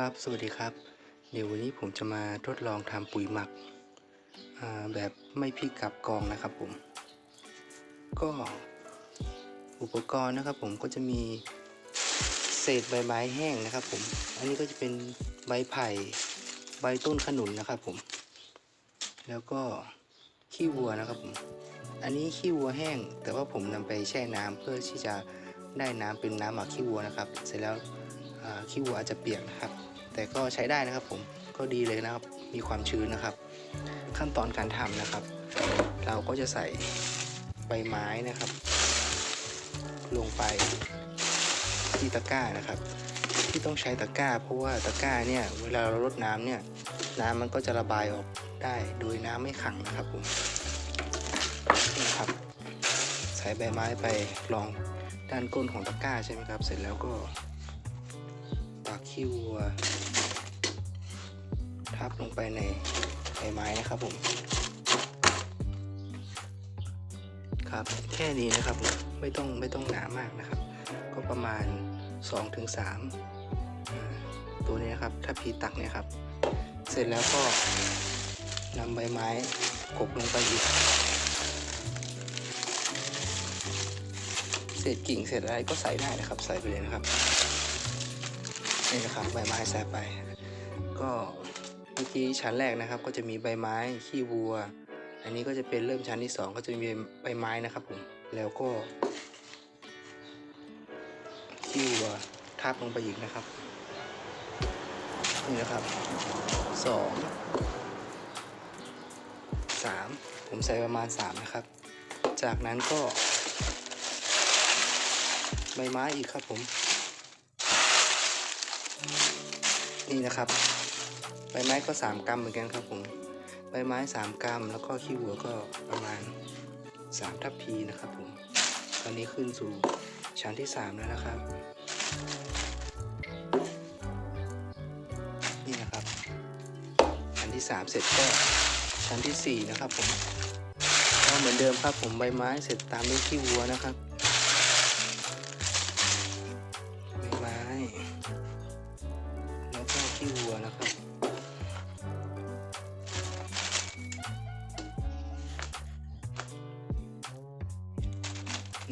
ครับสวัสดีครับ เดี๋ยววันนี้ผมจะมาทดลองทำปุ๋ยหมักแบบไม่พลิกกลับกองนะครับผม ก็อุปกรณ์นะครับผมก็จะมีเศษใบไม้แห้งนะครับผม อันนี้ก็จะเป็นใบไผ่ใบต้นขนุนนะครับผม แล้วก็ขี้วัวนะครับผม อันนี้ขี้วัวแห้ง แต่ว่าผมนำไปแช่น้ำเพื่อที่จะได้น้ำเป็นน้ำหมักขี้วัวนะครับ เสร็จแล้ว ขี้วัวอาจจะเปียกนะครับ แต่ก็ใช้ได้นะครับผมก็ดีเลยนะครับ มีความชื้นนะครับ ขั้นตอนการทำนะครับ เราก็จะใส่ใบไม้นะครับ ลงไปที่ตะกร้านะครับ ที่ต้องใช้ตะกร้า เพราะว่าตะกร้าเนี่ยเวลาเรารดน้ำเนี่ยน้ำมันก็จะระบายออกได้โดยน้ำไม่ขังนะครับผมนี่นะครับ ใส่ใบไม้ไปรองด้านก้นของตะกร้าใช่ไหมครับ เสร็จแล้วก็ ตักขี้วัว ทับลงไปในใบไม้นะครับผม ครับแค่นี้นะครับผมไม่ต้องไม่ต้องหนามากนะครับ ก็ประมาณ 2-3ถึงตัวนี้นะครับถ้าพีตักเนี่ยครับ เสร็จแล้วก็นำใบไม้กบลงไปอีกเศษกิ่งเศษอะไรก็ใส่ได้นะครับ ใส่ไปเลยนะครับ นี่นะครับใบไม้ใส่ไป ก็เมื่อกี้ชั้นแรกนะครับ ก็จะมีใบไม้ขี้วัว อันนี้ก็จะเป็นเริ่มชั้นที่ 2 ก็จะมีใบไม้นะครับผมแล้วก็ขี้วัวทับลงไปอีกนะครับนี่นะครับสองสามผมใส่ประมาณ3นะครับ จากนั้นก็ใบไม้อีกครับผม นี่นะครับ ใบไม้ก็ 3 กรัมเหมือนกันครับผม ใบไม้ 3 กรัม แล้วก็ขี้วัวก็ประมาณ 3 ทัพพีนะครับผม ตอนนี้ขึ้นสู่ชั้นที่ 3 แล้วนะครับ นี่นะครับชั้นที่ 3 เสร็จก็ชั้นทีสี่4 นะครับผมก็เหมือนเดิมครับผมใบไม้เสร็จตามด้วยขี้วัวนะครับ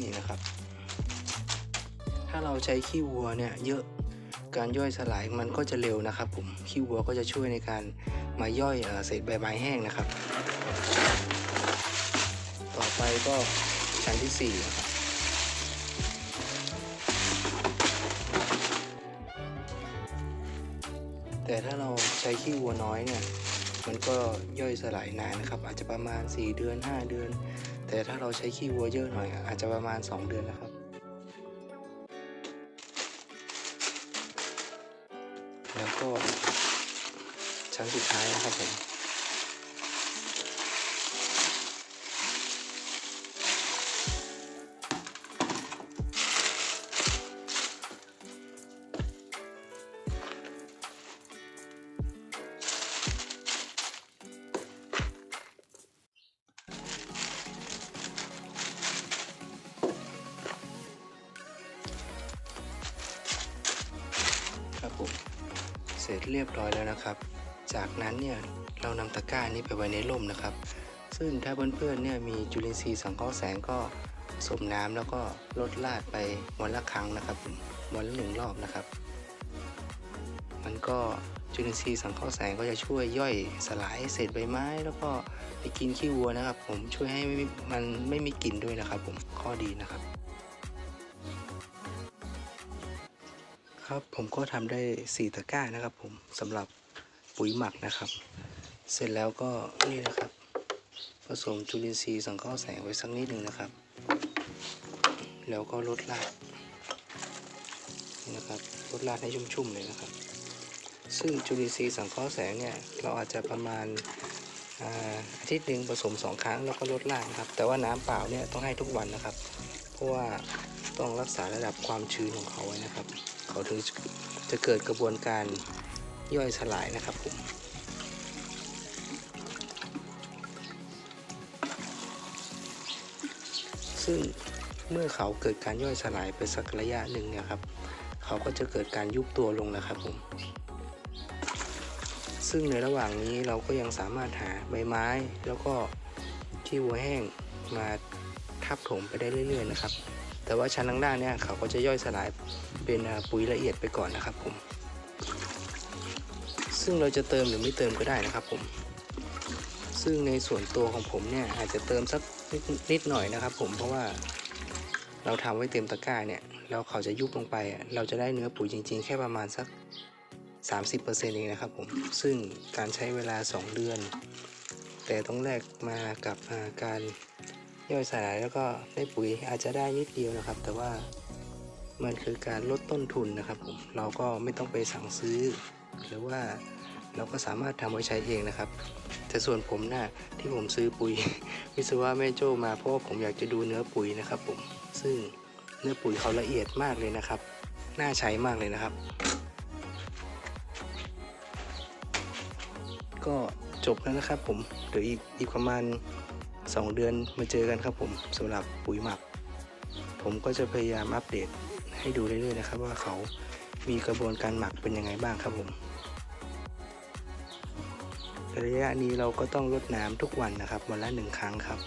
นี่นะครับ ถ้าเราใช้ขี้วัวเนี่ยเยอะการย่อยสลายมันก็จะเร็วนะครับ ผมขี้วัวก็จะช่วยในการมาย่อยเศษใบไม้แห้งนะครับ ต่อไปก็ชั้นที่สี่นะครับแต่ถ้าเราใช้ขี้วัวน้อยเนี่ย มันก็ย่อยสลายนานนะครับ อาจจะประมาณ 4 เดือน 5 เดือน แต่ถ้าเราใช้ขี้วัวเยอะหน่อยอาจจะประมาณ 2 เดือนนะครับ แล้วก็ชั้นสุดท้ายนะครับผม ร็จเรียบร้อยแล้วนะครับ จากนั้นเนี่ยเรานำตะกร้านี้ไปไว้ในร่มนะครับ ซึ่งถ้าเพื่อนๆเนี่ยมีจุลินทรีย์สังเคราะห์แสงก็สมน้ำแล้วก็ลดลาดไปวันละครั้งนะครับผมวันละหนึ่งรอบนะครับ มันก็จุลินทรีย์สังเคราะห์แสงก็จะช่วยย่อยสลายเศษใบไม้ แล้วก็ไปกินขี้วัวนะครับ ผมช่วยให้มันไม่มีกลิ่นด้วยนะครับ ผมข้อดีนะครับ ครับ ผมก็ทำได้ 4 ตะกร้านะครับ ผมสำหรับปุ๋ยหมักนะครับ เสร็จแล้วก็นี่นะครับ ผสมจุลินทรีย์สังเคราะห์แสงไว้สักนิดหนึ่งนะครับ แล้วก็ลดรากนี่นะครับลดรากให้ชุ่มๆเลยนะครับ ซึ่งจุลินทรีย์สังเคราะห์แสงเนี่ยเราอาจจะประมาณอาทิตย์หนึ่งผสม 2 ครั้งแล้วก็ลดรากนะครับ แต่ว่าน้ำเปล่าเนี่ยต้องให้ทุกวันนะครับ เพราะว่าต้องรักษาระดับความชื้นของเขาไว้นะครับ เขาถึงจะเกิดกระบวนการย่อยสลายนะครับผมซึ่งเมื่อเขาเกิดการย่อยสลายไปสักระยะหนึ่งเนี่ยครับ เขาก็จะเกิดการยุบตัวลงนะครับผม ซึ่งในระหว่างนี้เราก็ยังสามารถหาใบไม้ แล้วก็ที่วัวแห้งมาทับถมไปได้เรื่อย ๆ นะครับ แต่ว่าชั้นล่างๆเนี่ยเขาก็จะย่อยสลายเป็นปุ๋ยละเอียดไปก่อนนะครับผม ซึ่งเราจะเติมหรือไม่เติมก็ได้นะครับผม ซึ่งในส่วนตัวของผมเนี่ยอาจจะเติมสักนิดนิดหน่อยนะครับ ผมเพราะว่าเราทำไว้เต็มตะกร้าเนี่ยแล้วเขาจะยุบลงไปอะเราจะได้เนื้อปุ๋ยจริง ๆ แค่ประมาณสัก 30%เองนะครับผม ซึ่งการใช้เวลา 2 เดือน แต่ต้องแลกมากับการ ย่อยสลายแล้วก็ได้ปุ๋ยอาจจะได้นิดเดียวนะครับ แต่ว่ามันคือการลดต้นทุนนะครับผมเราก็ไม่ต้องไปสั่งซื้อ หรือว่าเราก็สามารถทำไว้ใช้เองนะครับ แต่ส่วนผมนะ่ะที่ผมซื้อปุ๋ย วิศวะแม่โจ้มาเพราะว่าผมอยากจะดูเนื้อปุ๋ยนะครับผมซึ่งเนื้อปุ๋ยเขาละเอียดมากเลยนะครับ น่าใช้มากเลยนะครับ ก็จบแล้วนะครับผมเดี๋ยวอีกอีกประมาณ 2 เดือนมาเจอกันครับผมสำหรับปุ๋ยหมัก ผมก็จะพยายามอัปเดตให้ดูเรื่อยๆนะครับ ว่าเขามีกระบวนการหมักเป็นยังไงบ้างครับผมระยะนี้เราก็ต้องรดน้ำทุกวันนะครับวันละหนึ่งครั้งครับ